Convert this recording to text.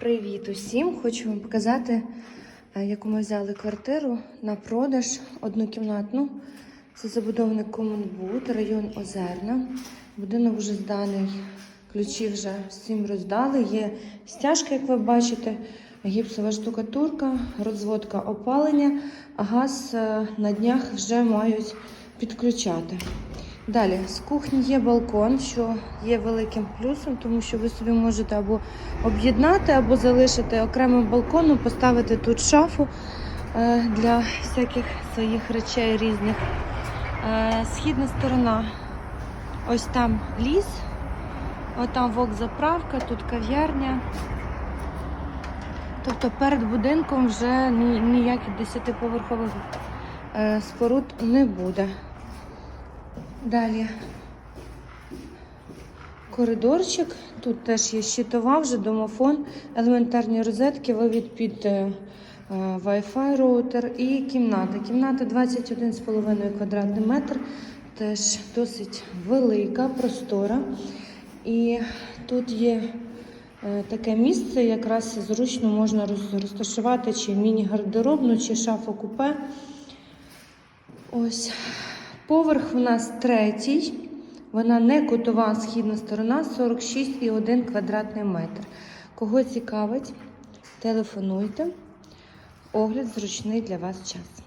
Привіт усім! Хочу вам показати, е, яку ми взяли квартиру на продаж однокімнатну. Це забудовник Комунбуд, район Озерна. Будинок вже зданий, ключі вже всім роздали. Є стяжка, як ви бачите, гіпсова штукатурка, розводка опалення, газ е, на днях вже мають підключати. Далі з кухні є балкон, що є великим плюсом, тому що ви собі можете або об'єднати, або залишити окремим балконом, поставити тут шафу е, для всяких своїх речей різних. Е, Східна сторона, ось там ліс, от там вокзаправка, тут кав'ярня. Тобто перед будинком вже ні- ніяких 10-поверхових е, споруд не буде. Далі коридорчик. Тут теж є щитова, вже домофон, елементарні розетки, вивід під е, е, Wi-Fi роутер і кімната. Кімната 21,5 квадратний метр, теж досить велика, простора. І тут є е, таке місце, якраз зручно можна розташувати чи міні-гардеробну, чи шафу купе. Ось поверх у нас третій. Вона не кутова східна сторона, 46,1 квадратний метр. Кого цікавить, телефонуйте. Огляд зручний для вас час.